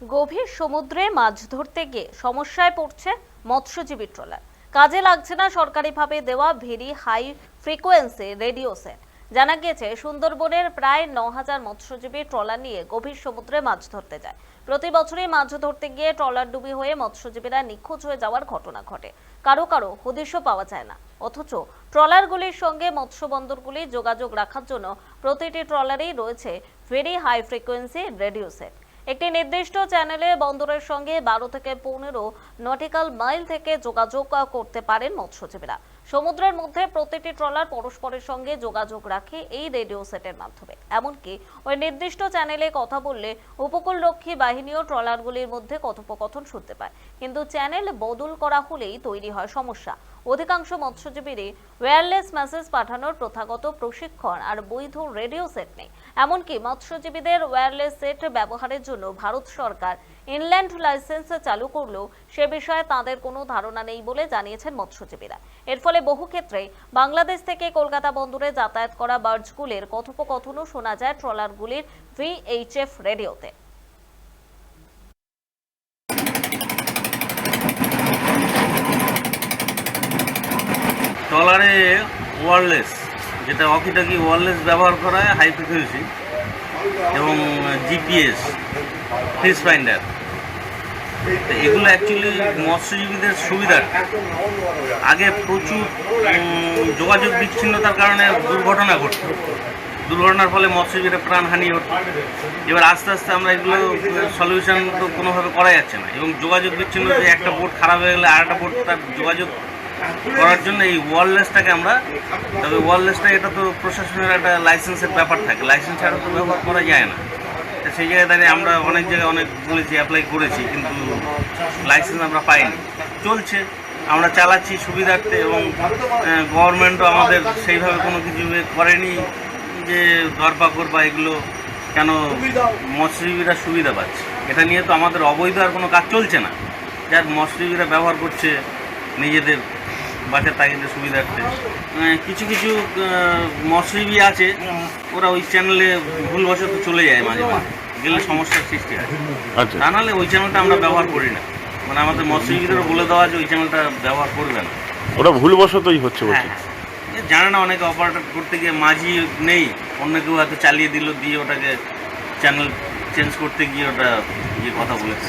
গভীর সমুদ্রে মাছ ধরতে গিয়ে সমস্যায় পড়ছে মৎস্যজীবী ট্রলার। কাজে লাগছে না সরকারিভাবে দেওয়া very high frequency radio set. জানা গিয়েছে, সুন্দরবনের প্রায় ন হাজার মৎস্যজীবী ট্রলার নিয়ে গভীর সমুদ্রে মাছ ধরতে যায়। প্রতি বছরই মাছ ধরতে গিয়ে ট্রলার ডুবি হয়ে মৎস্যজীবীরা নিখোঁজ হয়ে যাওয়ার ঘটনা ঘটে। কারও কারও হদিশও পাওয়া যায় না। অথচ ট্রলারগুলির সঙ্গে মৎস্য বন্দরগুলি যোগাযোগ রাখার জন্য প্রতিটি ট্রলারেই রয়েছে very high frequency radio set. একটি নির্দিষ্ট চ্যানেলে বন্দরের সঙ্গে বারো থেকে পনেরো নটিক্যাল মাইল থেকে যোগাযোগ করতে পারেন মৎস্যজীবীরা। সমুদ্রের মধ্যে প্রতিটি ট্রলার পরস্পরের সঙ্গে যোগাযোগ রাখে এই রেডিও সেটের মাধ্যমে। এমনকি ওই নির্দিষ্ট চ্যানেলে কথা বললে উপকূলরক্ষী বাহিনীও ট্রলারগুলির মধ্যে কথোপকথন শুনতে পায়। কিন্তু চ্যানেল বদল করা হলেই তৈরি হয় সমস্যা। অধিকাংশ মৎস্যজীবীরই ওয়্যারলেস মেসেজ পাঠানোর প্রথাগত প্রশিক্ষণ আর বৈধ রেডিও সেট নেই। এমনকি মৎস্যজীবীদের ওয়্যারলেস সেট ব্যবহারের জন্য ভারত সরকার ইনল্যান্ড লাইসেন্স চালু করলেও সে বিষয়ে তাদের কোনো ধারণা নেই বলে জানিয়েছেন মৎস্যজীবীরা। এর ফলে বহু ক্ষেত্রে বাংলাদেশ থেকে কলকাতা বন্দরে যাতায়াত করা বার্জগুলির কথোপকথনও শোনা যায় ট্রলারগুলির ভিএইচএফ রেডিওতে। ট্রলারে ওয়ারলেস, যেটা অকিটাকি ওয়ারলেস ব্যবহার করা হয় হাই ফ্রিকোয়েন্সি এবং জিপিএস ফিস ফাইন্ডার এগুলো অ্যাকচুয়ালি মৎস্যজীবীদের সুবিধা। আগে প্রচুর যোগাযোগ বিচ্ছিন্নতার কারণে দুর্ঘটনা ঘটত। দুর্ঘটনার ফলে মৎস্যজীবীরা প্রাণহানি হতো। এবার আস্তে আস্তে আমরা এগুলো সলিউশন তো কোনোভাবে করা যাচ্ছে না। এবং যোগাযোগ বিচ্ছিন্ন যে একটা বোট খারাপ হয়ে গেলে আর একটা বোট তার যোগাযোগ করার জন্য এই ওয়ারলেসটাকে আমরা, তবে ওয়ারলেসটা এটা তো প্রশাসনের একটা লাইসেন্সের ব্যাপার থাকে। লাইসেন্স ছাড়া তো ব্যবহার করা যায় না। সেই জায়গায় দাঁড়িয়ে আমরা অনেক জায়গায় অনেক বলেছি অ্যাপ্লাই করেছি, কিন্তু লাইসেন্স আমরা পাইনি। চলছে, আমরা চালাচ্ছি সুবিধার্থে এবং গভর্নমেন্টও আমাদের সেইভাবে কোনো কিছু করেনি যে ধরপাকড় বা এগুলো কেন মৎস্যজীবীরা সুবিধা পাচ্ছে। এটা নিয়ে তো আমাদের অবৈধ আর কোনো কাজ চলছে না। যার মৎস্যজীবীরা ব্যবহার করছে, নিজেদের বাসের তাগিদের সুবিধার্থে। আহ, কিছু কিছু মৎস্যজীবী আছে ওরা ওই চ্যানেলে ভুলবশত চলে যায় মাঝে মাঝে গেলে সমস্যার সৃষ্টি হয়। আচ্ছা। তা নাহলে ওই চ্যানেলটা আমরা ব্যবহার করি না। মানে আমাদের মৎস্যজীবীদেরও বলে দেওয়া যে ওই চ্যানেলটা ব্যবহার করবে না। ওটা ভুলবশতই হচ্ছে হ্যাঁ বলছে জানে না অনেকে অপারেটর করতে গিয়ে মাঝি নেই অন্য কেউ হয়তো চালিয়ে দিল দিয়ে ওটাকে চ্যানেল চেঞ্জ করতে গিয়ে ওটা গিয়ে কথা বলেছে।